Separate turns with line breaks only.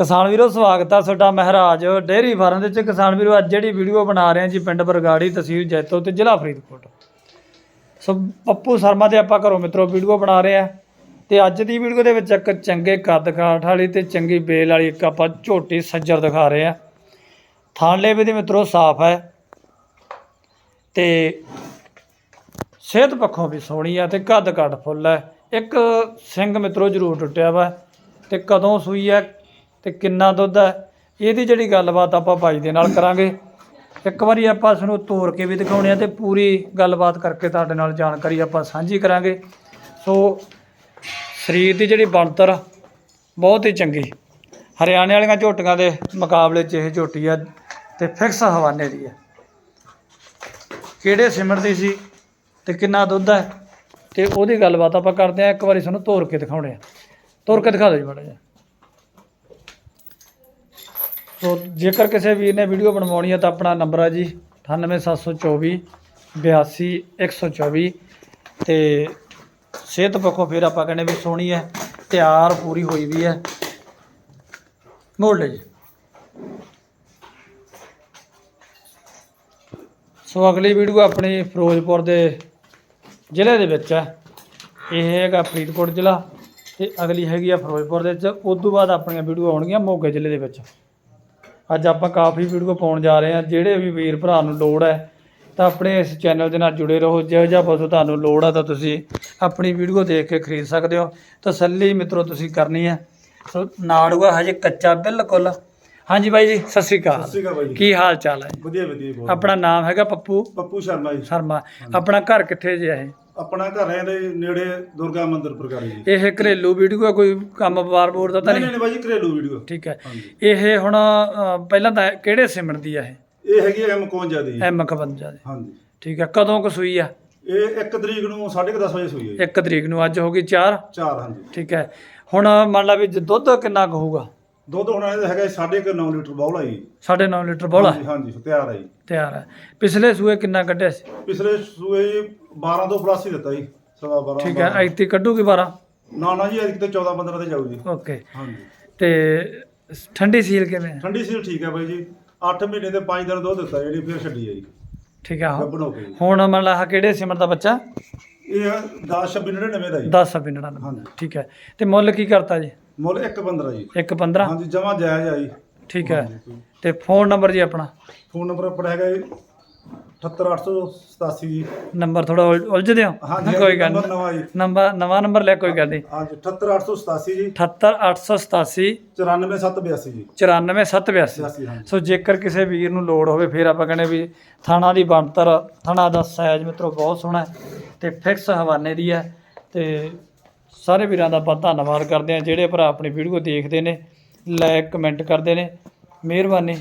ਕਿਸਾਨ ਵੀਰੋ, ਸਵਾਗਤ ਆ ਤੁਹਾਡਾ ਮਹਾਰਾਜ ਡੇਅਰੀ ਫਾਰਮ ਦੇ ਵਿੱਚ। ਕਿਸਾਨ ਵੀਰੋ, ਅੱਜ ਜਿਹੜੀ ਵੀਡੀਓ ਬਣਾ ਰਹੇ ਹਾਂ ਜੀ ਪਿੰਡ ਬਰਗਾੜੀ, ਤਹਿਸੀਲ ਜੈਤੋ ਤੇ ਜ਼ਿਲ੍ਹਾ ਫਰੀਦਕੋਟ। ਸੋ ਪੱਪੂ ਸ਼ਰਮਾ ਦੇ ਆਪਾਂ ਘਰੋਂ ਮਿੱਤਰੋ ਵੀਡੀਓ ਬਣਾ ਰਹੇ ਆ ਤੇ ਅੱਜ ਦੀ ਵੀਡੀਓ ਦੇ ਵਿੱਚ ਇੱਕ ਚੰਗੇ ਕੱਦ ਕਾਠ ਵਾਲੀ ਤੇ ਚੰਗੀ ਬੇਲ ਵਾਲੀ ਇੱਕ ਆਪਾਂ ਝੋਟੀ ਸੱਜਰ ਦਿਖਾ ਰਹੇ ਆ ਥਾਣਲੇ ਵੀ ਦੇ ਮਿੱਤਰੋ ਸਾਫ਼ ਹੈ ਤੇ ਸਿਹਤ ਪੱਖੋਂ ਵੀ ਸੋਹਣੀ ਆ ਤੇ ਕੱਦ ਕੱਦ ਫੁੱਲ ਹੈ। ਇੱਕ ਸਿੰਘ ਮਿੱਤਰੋ ਜ਼ਰੂਰ ਟੁੱਟਿਆ ਵਾ ਤੇ ਕਦੋਂ ਸੂਈ ਹੈ ਤੇ ਕਿੰਨਾ ਦੁੱਧ ਹੈ, ਇਹਦੀ ਜਿਹੜੀ ਗੱਲਬਾਤ ਆਪਾਂ ਬਾਈ ਦੇ ਨਾਲ ਕਰਾਂਗੇ। ਇੱਕ ਵਾਰੀ ਆਪਾਂ ਇਸ ਨੂੰ ਤੋੜ ਕੇ ਵੀ ਦਿਖਾਉਣੇ ਆ ਤੇ ਪੂਰੀ ਗੱਲਬਾਤ ਕਰਕੇ ਤੁਹਾਡੇ ਨਾਲ ਜਾਣਕਾਰੀ ਆਪਾਂ ਸਾਂਝੀ ਕਰਾਂਗੇ। ਸੋ ਸਰੀਰ ਦੀ ਜਿਹੜੀ ਬਣਤਰ ਬਹੁਤ ਹੀ ਚੰਗੀ। ਹਰਿਆਣੇ ਵਾਲੀਆਂ ਝੋਟੀਆਂ ਦੇ ਮੁਕਾਬਲੇ 'ਚ ਇਹ ਝੋਟੀ ਆ ਤੇ ਫਿਕਸ ਹਵਾਨੇ ਦੀ ਹੈ ਕਿਹੜੇ ਸਿਮਰ ਦੀ ਸੀ ਤੇ ਕਿੰਨਾ ਦੁੱਧ ਹੈ, ਤੇ ਉਹਦੀ ਗੱਲਬਾਤ ਆਪਾਂ ਕਰਦੇ ਆ, ਇੱਕ ਵਾਰੀ ਤੁਹਾਨੂੰ ਤੋੜ ਕੇ ਦਿਖਾਉਣੇ ਆ। ਤੋੜ ਕੇ ਦਿਖਾ ਦਿਓ ਜੀ ਮਾੜਾ ਜਿਹਾ। ਸੋ ਜੇਕਰ ਕਿਸੇ ਵੀਰ ਨੇ ਵੀਡੀਓ ਬਣਵਾਉਣੀ ਹੈ ਤਾਂ ਆਪਣਾ ਨੰਬਰ ਹੈ ਜੀ 98724 82124 ਤੇ ਸਿਹਤ ਪੱਖੋਂ ਫਿਰ ਆਪਾਂ ਕਹਿੰਦੇ ਵੀ ਸੋਹਣੀ ਹੈ, ਤਿਆਰ ਪੂਰੀ ਹੋਈ ਵੀ ਹੈ। ਮੋੜ ਜੀ। ਸੋ ਅਗਲੀ ਵੀਡੀਓ ਆਪਣੀ ਫਿਰੋਜ਼ਪੁਰ ਦੇ ਜ਼ਿਲ੍ਹੇ ਦੇ ਵਿੱਚ ਹੈ। ਇਹ ਹੈਗਾ ਫਰੀਦਕੋਟ ਜ਼ਿਲ੍ਹਾ ਤੇ ਅਗਲੀ ਹੈਗੀ ਆ ਫਿਰੋਜ਼ਪੁਰ ਦੇ ਵਿੱਚ। ਉਸ ਤੋਂ ਬਾਅਦ ਆਪਣੀਆਂ ਵੀਡੀਓ ਆਉਣਗੀਆਂ ਮੋਗੇ ਜ਼ਿਲ੍ਹੇ ਦੇ ਵਿੱਚ। ਅੱਜ ਆਪਾਂ ਕਾਫੀ ਵੀਡੀਓ ਪਾਉਣ ਜਾ ਰਹੇ ਹਾਂ। ਜਿਹੜੇ ਵੀ ਵੀਰ ਭਰਾ ਨੂੰ ਲੋੜ ਹੈ ਤਾਂ ਆਪਣੇ ਇਸ ਚੈਨਲ ਦੇ ਨਾਲ ਜੁੜੇ ਰਹੋ। ਜਿਹੋ ਜਿਹਾ ਪਸ਼ੂ ਤੁਹਾਨੂੰ ਲੋੜ ਹੈ ਤਾਂ ਤੁਸੀਂ ਆਪਣੀ ਵੀਡੀਓ ਦੇਖ ਕੇ ਖਰੀਦ ਸਕਦੇ ਹੋ। ਤਸੱਲੀ ਮਿੱਤਰੋ ਤੁਸੀਂ ਕਰਨੀ ਹੈ। ਸੋ ਨਾੜੂਆ ਹਜੇ ਕੱਚਾ ਬਿਲਕੁਲ। ਹਾਂਜੀ ਬਾਈ ਜੀ ਸਤਿ ਸ਼੍ਰੀ ਅਕਾਲ।
ਸਤਿ ਸ਼੍ਰੀ ਅਕਾਲ ਬਾਈ ਜੀ।
ਕੀ ਹਾਲ ਚਾਲ ਹੈ?
ਵਧੀਆ ਵਧੀਆ ਬਹੁਤ
ਆਪਣਾ ਨਾਮ ਹੈਗਾ ਪੱਪੂ?
ਪੱਪੂ ਸ਼ਰਮਾ ਜੀ।
ਸ਼ਰਮਾ। ਆਪਣਾ ਘਰ ਕਿੱਥੇ ਜੇ ਹੈ?
ਆਪਣਾ ਘਰ ਹੈ ਦੇ ਨੇੜੇ ਦੁਰਗਾ ਮੰਦਿਰ ਪ੍ਰਕਾਰੀ ਜੀ।
ਇਹ ਘਰੇਲੂ ਵੀਡੀਓ ਹੈ ਕੋਈ ਕੰਮ ਬਾਰ-ਬੂਰ ਦਾ ਤਾਂ
ਨਹੀਂ
ਨਹੀਂ?
ਨਹੀਂ ਬਾਈ ਜੀ ਘਰੇਲੂ ਵੀਡੀਓ।
ਠੀਕ ਹੈ।
ਹਾਂਜੀ।
ਇਹ ਹੁਣ ਅ, ਪਹਿਲਾਂ ਤਾਂ ਕਿਹੜੇ ਸਿਮਰਨ ਦੀ ਆ ਇਹ?
ਇਹ ਹੈਗੀ ਐਮ ਕੋਂਜਾ ਦੀ।
ਐਮ 51 ਦੀ।
ਹਾਂਜੀ।
ਠੀਕ ਹੈ ਕਦੋਂ ਕੁ ਸੂਈ ਆ?
ਇਹ 1 ਤਰੀਕ ਨੂੰ 10:30 ਵਜੇ ਸੂਈ ਹੈ ਜੀ।
1 ਤਰੀਕ ਨੂੰ ਅੱਜ ਹੋ ਗਈ 4
ਚਾਰ ਹਾਂਜੀ।
ਠੀਕ ਹੈ। ਹੁਣ ਮੰਨ ਲਾ ਵੀ ਜੇ ਦੁੱਧ ਕਿੰਨਾ ਕੁ ਹੋਊਗਾ?
ਦੁੱਧ ਹੁਣ ਇਹਦਾ ਹੈਗਾ 9.5 ਲੀਟਰ ਬੌਲਾ ਜੀ।
9.5 ਲੀਟਰ ਬੋਲਾ
ਹਾਂਜੀ, ਹਾਂਜੀ ਤਿਆਰ ਹੈ ਜੀ।
ਤਿਆਰ ਹੈ ਪਿਛਲੇ ਸੂਏ ਕਿੰਨਾ ਕੱਢਿਆ ਸੀ?
ਪਿਛਲੇ ਸੂਏ ਜੀ 12 ਤੋਂ ਪਲੱਸ ਹੀ ਦਿੱਤਾ ਜੀ ਸਵਾ 12
ਠੀਕ ਹੈ ਐਤੀ ਕੱਢੂਗੀ 12
ਨਾ ਨਾ ਜੀ ਅੱਜ ਕਿਤੇ 14 15 ਤੇ ਜਾਊ ਜੀ
ਓਕੇ।
ਹਾਂਜੀ।
ਤੇ ਠੰਡੀ ਸੀਲ ਕਿਵੇਂ ਹੈ?
ਠੰਡੀ ਸੀਲ ਠੀਕ ਹੈ ਬਾਈ ਜੀ। 8 ਮਹੀਨੇ ਤੇ 5 ਦਿਨ ਦੁੱਧ ਦਿੱਤਾ ਜਿਹੜੀ ਫਿਰ ਛੱਡੀ ਹੈ ਜੀ।
ਠੀਕ ਹੈ ਹੁਣ-
ਗੱਬਣ ਹੋ ਕੇ ਜੀ।
ਹੁਣ ਮੰਨ ਲਾ ਆਹ ਕਿਹੜੇ ਸਿਮਰ ਦਾ ਬੱਚਾ?
ਇਹ 10 26 99 ਦਾ ਜੀ।
10 ਸਪਿੰਡਣਾ
ਹਾਂਜੀ।
ਠੀਕ ਹੈ ਤੇ ਮੁੱਲ ਕੀ ਕਰਤਾ ਜੀ?
ਮੁੱਲ 1 15 ਜੀ।
1 15
ਹਾਂਜੀ ਜਮਾ ਜਾਇਜ਼ ਆ ਜੀ।
ਠੀਕ ਹੈ। ਤੇ ਫੋਨ ਨੰਬਰ ਜੀ ਆਪਣਾ?
ਫੋਨ ਨੰਬਰ ਆਪਣਾ ਹੈਗਾ ਜੀ 78887 ਜੀ।
ਨੰਬਰ ਥੋੜਾ ਉਲਝਦੇ ਹੋ?
ਹਾਂਜੀ
ਕੋਈ ਗੱਲ
ਨੰਬਰ
ਨਹੀਂ।
ਨਵਾਂ ਜੀ।
ਨੰਬਰ ਨਵਾਂ ਨੰਬਰ ਲੈ ਕੋਈ ਗੱਲ ਨਹੀਂ।
ਹਾਂਜੀ 78887 ਜੀ।
78887
94782 ਜੀ।
94782
86 ਹਾਂਜੀ।
ਸੋ ਜੇਕਰ ਕਿਸੇ ਵੀਰ ਨੂੰ ਲੋੜ ਹੋਵੇ ਫਿਰ ਆਪਾਂ ਕਹਿੰਦੇ ਵੀ ਥਾਣਾ ਦੀ ਬਣਤਰ ਥਾਣਾ ਦਾ ਸਾਈਜ਼ ਮਿੱਤਰੋ ਬਹੁਤ ਸੋਹਣਾ ਤੇ ਫਿਕਸ ਹਵਾਨੇ ਦੀ ਹੈ ਤੇ ਸਾਰੇ ਵੀਰਾਂ ਦਾ ਬਹੁਤ ਧੰਨਵਾਦ ਕਰਦੇ ਹਾਂ, ਜਿਹੜੇ ਭਰਾ ਆਪਣੀ ਵੀਡੀਓ ਦੇਖਦੇ ਨੇ ਲਾਇਕ ਕਮੈਂਟ ਕਰਦੇ ਨੇ। ਮਿਹਰਬਾਨੀ।